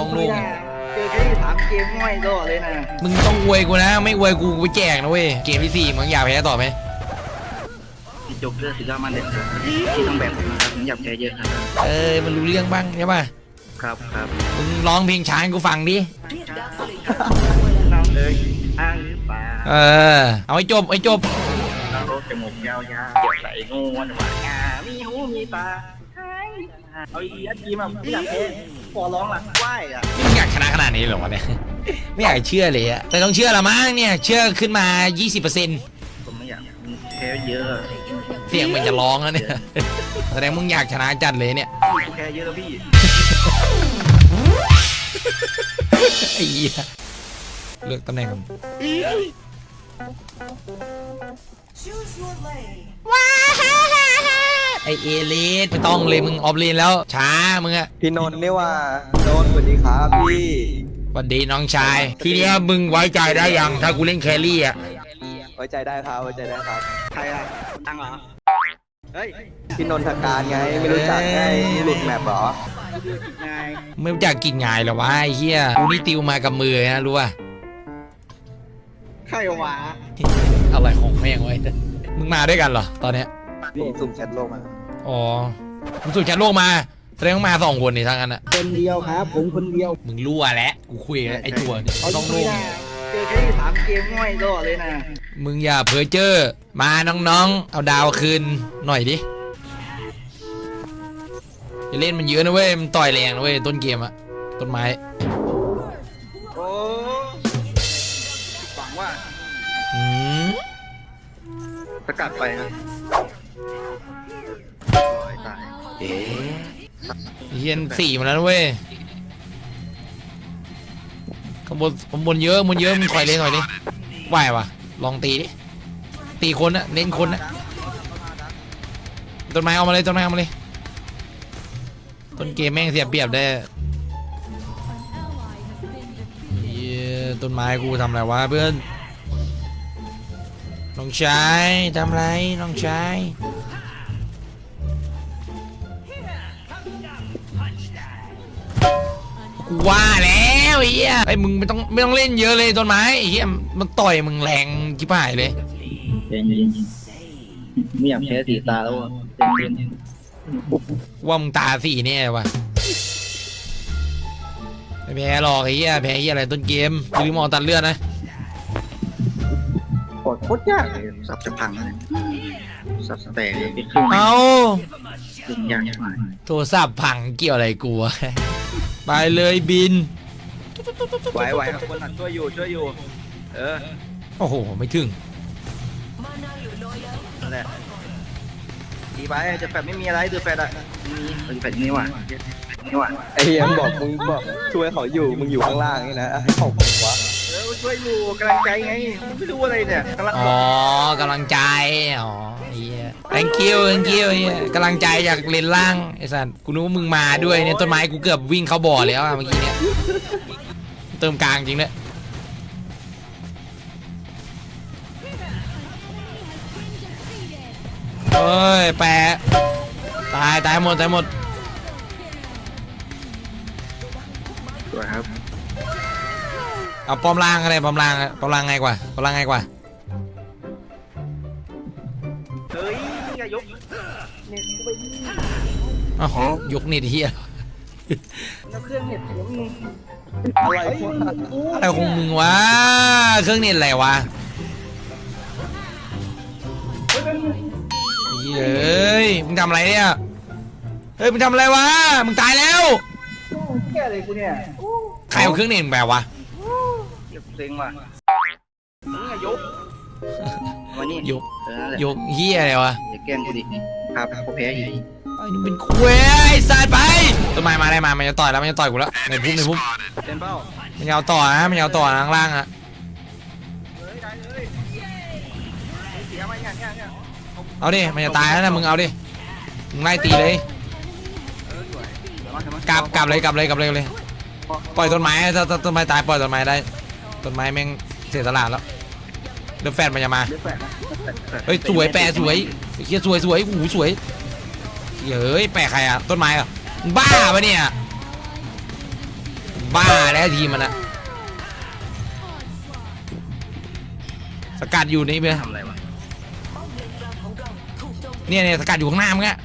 ต้องลงเจอแค่สามเกมง่อยก็เลยนะมึงต้องอวยกูนะ ไม่อวยกูกูไปแจกนะเว้ย เกมที่สี่มึงอยากแพ้ต่อไหมพี่จบเรื่องสุดยอดมากเลยครับที่ต้องแบบผมนะครับผมอยากแพ้เยอะครับ เออมันรู้เรื่องบ้างใช่ป่ะครับครับมึงร้องเพลงช้าให้กูฟังดิ น้องเลยอ้างหรือเปล่าเออ เอาให้จบให้จบน้องรถจมูกยาวๆเก็บใส่งูวันหวานงามีหูมีตา เอาอีอัดกีมาไม่อยากแพ้ขอร้องหลังไหวอะมึงอยากชนะขนาดนี้เหรอวะเนี่ย ไม่อยากเชื่อเลยอะแต่ต้องเชื่อละมั้งเนี่ย เชื่อขึ้นมา 20%ผมไม่อยากแพ้เยอะเสียงมันจะร้องแล้วเนี่ย แสดงมึงอยากชนะจัดเลยเนี่ยแพ้เยอะแล้วพี่ไอ้เหี้ยเลือกตำแหน่งก่อน Choose your lane. ไอเอเลสไม่ต้องเลยมึงออฟเลนแล้วช้ามึงอะพี่นนท์นี่ว่าโนนท์สวัสดีครับพี่สวัสดีน้องชาย ทีเนี้ยมึงไว้ใจได้ยังถ้ากูเล่นแครี่อะไว้ใจได้ครับไว้ใจได้ครับใครอะตังเหรอ เฮ้ยพี่นนทการไงไม่รู้จักไงหลุดแมปเหรอไงไม่รู้จักกินงายเหรอวะไอ้เหี้ยกูนี่ติวมากับมือนะรู้ป่ะใครวะอะไรของแม่งไว้มึงมาด้วยกันเหรอตอนเนี้ย พี่สุ่มแชทโลกมาอ๋อมึงสุดชั้นโลกมาแสดงว่ามาสองคนนี่ทั้งนั้นอะคนเดียวครับ ผมคนเดียวมึงรั่วแล้วกูคุยกับไอ้ตัวนี่เอาต้องไม่รู้ได้เจอแค่สามเกมง่อยก็เลยนะมึงอย่าเพ้อเจ้อมาน้องๆ เอาดาวคืนหน่อยดิอย่าเล่นมันเยอะนะเว้ย มันต่อยแรงนะเว้ย ต้นเกมอะต้นไม้ โอ้หวังว่าอืมประกาศไปนะ ตายเฮียนสี่มาแล้วนะเว้ยข้างบนข้างบนเยอะมันเยอะมึงถอยเลยหน่อยดิไหววะลองตีดิตีคนอะเน้นคนอะต้นไม้เอามาเลยต้นไม้เอามาเลยต้นเกมแม่งเสียเปรียบได้เหี้ยต้นไม้กูทำอะไรวะเพื่อน น้องชายทำไรน้องชายกูว่าแล้วไอ้เหี้ยไอ้มึงไม่ต้องไม่ต้องเล่นเยอะเลยต้นไม้ไอ้เหี้ยมันต่อยมึงแรงจิ๋หายเลยเย็นๆไม่อยากแพ้สีตาแล้วอะเย็นว่ามึงตาสีแน่วะไม่แพ้หรอกไอ้เหี้ยแพ้เหี้ยอะไรต้นเกมอย่าลืมเอาตัดเลือดนะๆกด โคตรยากเลยสับจะพังเลยสับสแตกเลยไปครึ่งเอายุ่งยากมากโทรศัพท์พังเกี่ยวอะไรกูวะไปเลยบินไหวไหวครับคนหลังช่วยอยู่ช่วยอยู่ เออโอ้โหไม่ถึงนั่นแหละดีไปจะแฟดไม่มีอะไรดูแฟดอะมีเออแฟดนี่ว่ะนี่ว่ะไอ้เฮียมบอกมึงบอกช่วยเขาอยู่มึงอยู่ข้างล่างนี่นะให้เขามึงวะ เออช่วยอยู่กำลังใจไงไม่รู้อะไรเนี่ยกำลังอ๋อกำลังใจ อ๋อไอ้เหี้ย thank you thank you ไอ้เหี้ยกำลังใจจากเลนล่างไอ้สัสกูนึกว่ามึงมาด้วยเนี่ยต้นไม้กูเกือบวิ่งเข้าบ่อแล้วอะเมื่อกี้เนี่ยเติมกลางจริงเนี่ยเฮ้ยแปะตายตายหมดตายหมดสวยครับ เอาปอมล่างอะไรปอมล่างอะปอมล่างไงกว่าปอมล่างไงกว่าเฮ้ยอย่ายกเนี่ยกูไปเอ้ายกนี่ดิเฮียแล้วเครื่องเน็ตเสียงมึงอะไรวะอะไรของมึงวะเครื่องเน็ตอะไรวะเฮ้ยมึงทำอะไรเนี่ยเฮ้ยมึงทำอะไรวะมึงตายแล้วแก้อะไรกูเนี่ยใครเอาเครื่องเน็ตมึงแบบวะ เก็บเซ็งว่ะมึงอย่ายกมานี่ยกเออนั่นแหละยกเฮียอะไรวะอย่าแกล้งกูดิพาพากูแพ้อีกไอ้นี่เป็นคุยไอ้สัตว์ไปต้นไม้มาได้มา มันจะต่อยแล้วมันจะต่อยกูแล้วในพุ่มในพุ่มเป็นเป้ามันจะเอาต่อนะมันจะเอาต่อนะข้างล่างอะเฮ้ยได้เลยเสียมาเนี่ยเนี่ยเนี่ยเอาดิมันจะตายแล้วนะมึงเอาดิมึงไล่ตีเลยเออสวยเอามาเอามากลับกลับเลยกลับเลยกลับเลยกลับเลยปล่อยต้นไม้ถ้าถ้าต้นไม้ตายปล่อยต้นไม้ได้ ต้นไม้แม่งเสียสละแล้วเดี๋ยวแฟนมันจะมา เดี๋ยวแปะนะแปะแปะเฮ้ย สวยแปรสวยเฮียสวยสวยโอ้โหสวยเฮ้ยแปรใครอะต้นไม้อะมึงบ้าปะเนี่ย บ้าแล้วทีมมันอะสกัดอยู่นี่เพื่อทำอะไรวะเนี่ยเนี่ยสกัดอยู่ข้างหน้ามึงอะ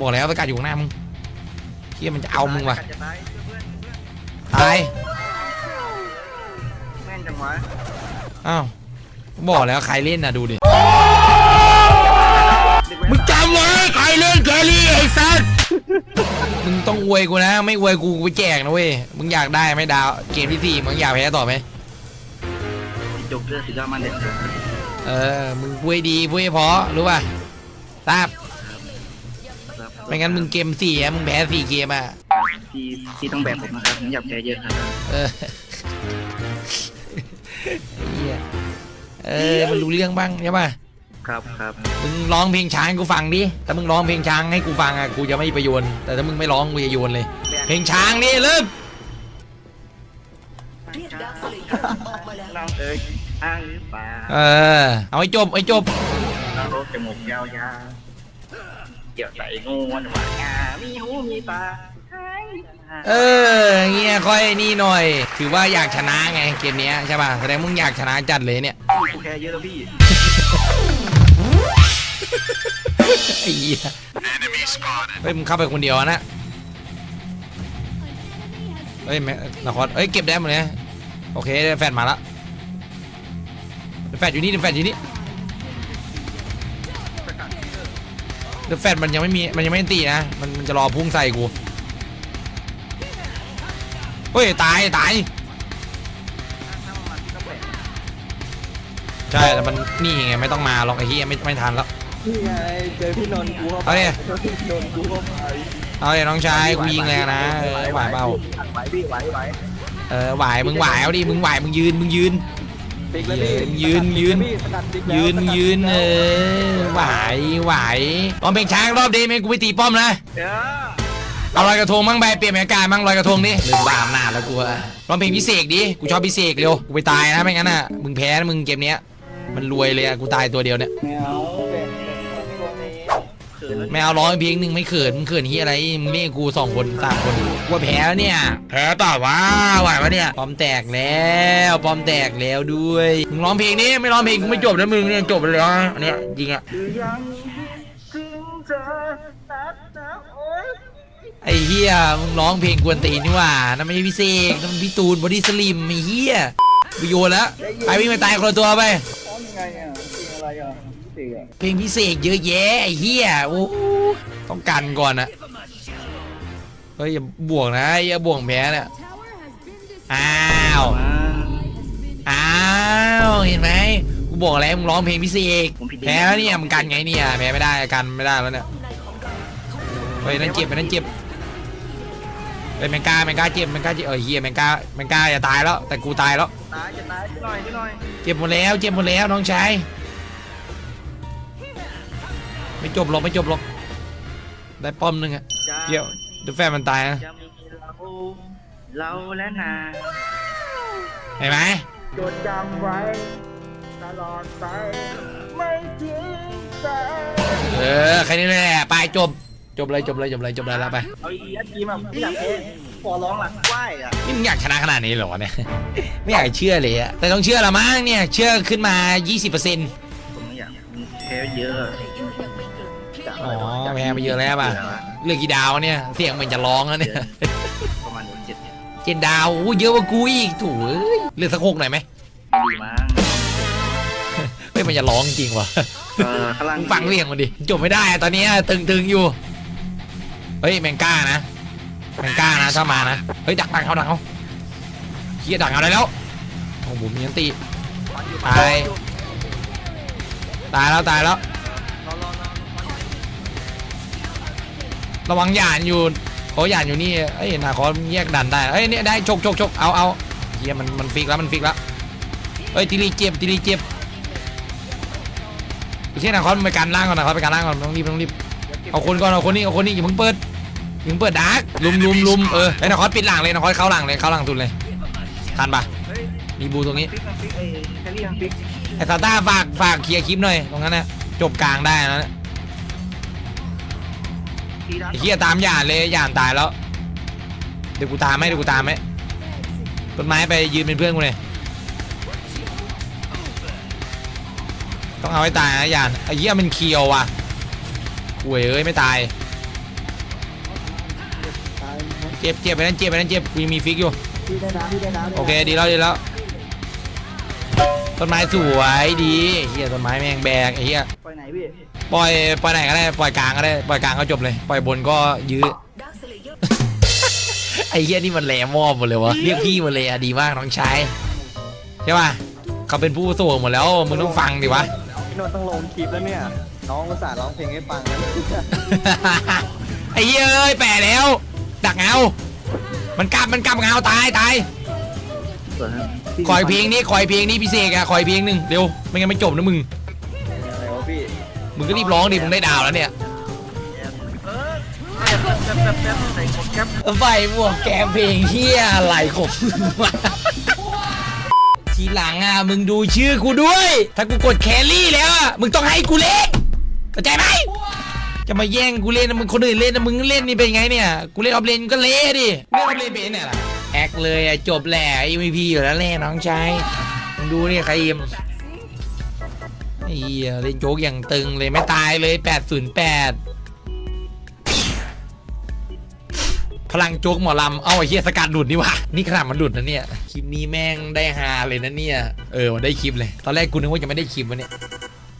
บอกแล้วสกัดอยู่ข้างหน้ามึงเฮียมันจะเอามึงว่ะจะตายเพื่ อนเพื่อนตายแม่นจังวะอ้าวบอกแล้วใครเล่นน่ะดูดิ มึงจำไว้ใครเล่นแครี่ไอ้สัสมึงต้องอวยกูนะ ไม่อวยกูกูไปแจกนะเว้ย มึงอยากได้ไหมดาว เกมที่สี่มึงอยากแพ้ต่อไหมจบเรื่องสุดยอดมันเด็ดเออ มึงพูดให้ดีพูดให้เพราะรู้ป่ะทราบไม่งั้นมึงเกมสี่อะมึงแพ้สี่เกมอะที่ที่ต้องแบกผมนะครับผมอยากแพ้เยอะครับ เออไอ้ เหี้ยเออมันรู้เรื่องบ้างใช่ป่ะครับครับมึงร้องเพลงช้างให้กูฟังดิถ้ามึงร้องเพลงช้างให้กูฟังอะกูจะไม่ประโยชน์แต่ถ้ามึงไม่ร้องกูจะโยนเลย เพลงช้างนี่เริ่มน้องเอ้ยอ้างหรือเปล่าเออเอาให้จบให้จบน้องรถจมูกยาวๆเกี่ยวใส่งูหวานงามีหูมีตา เออเงี้ยค่อยนี่หน่อย ถือว่าอยากชนะไงเกมเนี้ยใช่ป่ะแสดงมึงอยากชนะจัดเลยเนี่ยกูแค่เยอะแล้วพี่ไอ้เหี้ยเฮ้ยมึงเข้าไปคนเดียวนะเฮ้ยแม่นครเฮ้ยเก็บได้หมดเลยโอเคได้แฟนมาละแฟนอยู่นี่แฟนอยู่นี่เดแฟนมันยังไม่มีมันยังไม่ตีนะมันมันจะรอพุ่งใส่กูเฮ้ย ตาย ตาย ใช่ แต่มันนี่ไงไม่ต้องมาหรอกไอ้เหี้ยไม่ไม่ทันแล้ว นี่ไงเจอพี่นนท์กูเข้าไปเอาดิเจอพี่นนท์กูเข้าไปเอาเลยน้องชายกูยิงแรงนะเออไหวเปล่าไหวพี่ไหวไหวเออไหวมึงไหวเอาดิมึงไหวมึงยืนมึงยืน ติ๊กแล้วพี่ยืนยืน สกัดติ๊กแล้วยืนสกัดติ๊กแล้วยืนเออไหวไหวตอนเพลงช้างรอบดีไหมกูไปตีป้อมนะเดี๋ยว เอาลอยกระทงมั่งไปเปลี่ยนบรรยากาศมั่งลอยกระทงดิลืมบ้าอำนาจแล้วกูอะร้องเพลงพิเศษดิกูชอบพิเศษเร็วกูไปตายนะไม่งั้นอะมึงแพ้นะมึงเกมเนี้ยมันรวยเลยอะกูตายตัวเดียวเนี่ยแมวเป็นตัวนี้เขินแล้วไม่เอาร้องเพลงหนึ่งไม่เขินมึงเขินที่อะไรมึงเรียกกูสองคนสามคนกูว่าแพ้แล้วเนี่ยแพ้ต่อวะไหวปะเนี่ยปอมแตกแล้วปอมแตกแล้วด้วยมึงร้องเพลงนี้ไม่ร้องเพลงกูไม่จบแล้วมึงเนี่ยจบเลยนะอันเนี้ยจริงอะ ไอ้เฮียมึงร้องเพลงกวนตีนนี่หว่านั่นไม่ใช่พี่เสกนั่นมันพี่ตูนบอดี้สลิมไอ้เฮียกูโยนแล้วไปวิ่งไปตายคนละตัวไป ร้อมยังไงอะเพลงอะไรอะพี่เสกอะเพลงพิเศษเยอะแยะไอ้เฮียโอ้ต้องกันก่อนอะเฮ้ยอย่าบวกนะอย่าบวกแพ้เนี่ยอ้าวมาอ้าวเห็นไหมกูบอกแล้วมึงร้องเพลงพิเศษแพ้แล้วเนี่ยมึงกันไงเนี่ยแพ้ไม่ได้กันไม่ได้แล้วเนี่ยเฮ้ยนั่นเจ็บไปนั่นเจ็บ เฮ้ยแมงกาแมงกาเจ็บแมงกาเจ็บเออเฮียแมงกาแมงกาอย่าตายแล้วแต่กูตายแล้วตายจะตายนิดหน่อยนิดหน่อยเจ็บหมดแล้วเจ็บหมดแล้วน้องชายไม่จบหรอกไม่จบหรอกได้ป้อมหนึงอะจะเกี่ยวเดี๋ยวแฟนมันตายนะจะมีเราเราและนายเห็นไหมจดจำไว้ตลอดไปไม่ทิ้งกันเออแค่นี้แหละไปจบ จบเลยจบเลยจบเลยจบเลยแล้วไปเอาอีอัดทีมอะไม่อยากแพ้ขอร้องล่ะไหวอะนี่มึงอยากชนะขนาดนี้เหรอวะเนี่ย ไม่อยากเชื่อเลยอะแต่ต้องเชื่อละมั้งเนี่ย เชื่อขึ้นมา 20%ผมไม่อยากแพ้เยอะอ๋อแพ้ไปเยอะแล้วป่ะเหลือกี่ดาวเนี่ยเสียงเหมือนจะร้องแล้วเนี่ยประมาณเจ็ดเจ็ดดาวอู้เยอะกว่ากูอีกถูเอ้ยเหลือสักหกหน่อยไหมดีมั้งเฮ้ยมันจะร้องจริงวะเออพลังมึงฟังเสียงมันดิจบไม่ได้อะตอนนี้ตึงๆอยู่ เฮ้ยแมงก้านะแมงก้านะถ้ามานะเฮ้ยดักดักเขาดักเขาเฮียดักเอาได้แล้วโอ้โหมีอันตีตายตายแล้วตายแล้วระวังหยานอยู่เพราหยานอยู่นี่เอ้ยนาคอสแยกดันได้เอ้ยเนี่ยได้ชกชกชกเอาเอาเฮียมันมันฟิกแล้วมันฟิกแล้วเฮ้ยติลีเจ็บติลีเจ็บเชี่ยนาคอสมึงไปการล่างก่อนนาคอสไปการล่างก่อนต้องรีบต้องรีบเอาคนก่อนเอาคนนี้เอาคนนี้อย่าเพิ่งเปิด ย่าเพิ่งเปิดดาร์กลุมลุมลุมเออไอ้นาคอสปิดหลังเลยนาคอสเข้าหลังเลยเข้าหลังสุดเลยทันปะเฮ้ยมีบูตรงนี้ฟิกมันฟิกไอ้แคลรี่มันฟิกไอ้ซาต้าฝากฝากเคลียร์คลิปหน่อยตรงนั้นนะจบกลางได้นะเนี่ยทีดัไอ้เฮียตามหยานเลยหยานตายแล้วเดี๋ยวกูตามไหมเดี๋ยวกูตามไหมต้นไม้ไปยืนเป็นเพื่อนกูเลยต้องเอาให้ตายนะยานไอ้เหี้ยมันเคียวว่ะกูเอ้ยไม่ตาย เจ็บเจ็บไปนั่นเจ็บไปนั่นเจ็บกูยังมีฟิกอยู่ พี่ได้น้ำพี่ได้น้ำโอเคดีแล้วดีแล้ว ต้นไม้สวยดีเฮียต้นไม้แม่งแบกไอ้เฮียไปไหนพี่ปล่อยปล่อยไหนก็ได้ปล่อยกลางก็ได้ปล่อยกลางก็จบเลย ปล่อยบนก็ยื้อ ไอ้เฮียนี่มันแหลมมอบหมดเลยวะเรียกพี่หมดเลยอะดีมากน้องชายใช่ป่ะเขาเป็นผู้ส่งหมดแล้วมึงต้องฟังดิวะ พี่โนนท์ต้องลงคลิปแล้วเนี่ย น้องภาษาห์ร้องเพลงให้ฟังแล้ว ไอ้เหี้ยเอ้ยแปะแล้ว ดักเงา มันกลับมันกลับเงาตายตายคอยเพลงนี้คอยเพลงนี้พิเศษอะคอยเพลงหนึ่งเร็วไม่งั้นไม่จบนะมึง อะไรวะพี่มึงก็รีบร้องดิมึงได้ดาวแล้วเนี่ยแป๊บแป๊บแป๊บแป๊บใส่หมวกแก๊ปไฟหมวกแกมเพลงเฮียอะไรของมึงวะทีหลังอะมึงดูชื่อกูด้วย ถ้ากูกดแครี่แล้วอะมึงต้องให้กูเล่นเข้าใจไหม จะมาแย่งกูเล่นนะมึงคนอื่นเล่นนะมึงเล่นนี่เป็นไงเนี่ย กูเล่นออฟเลนก็เละดิเล่นออฟเลนเป็นเนี่ยล่ะแอคเลยอะจบแหละ MVP อยู่แล้วแหละน้องชายมึงดูนี่ใครอิมไอ้เหี้ยเล่นโจ๊กอย่างตึงเลยไม่ตายเลย 808 พลังโจ๊กหมอลำ เอาไอ้เฮียสกัดหลุดนี่วะ นี่ขนาดมันหลุดนะเนี่ย คลิปนี้แม่งได้ฮาเลยนะเนี่ย เออมันได้คลิปเลย ตอนแรกกูนึกว่าจะไม่ได้คลิปวะเนี่ย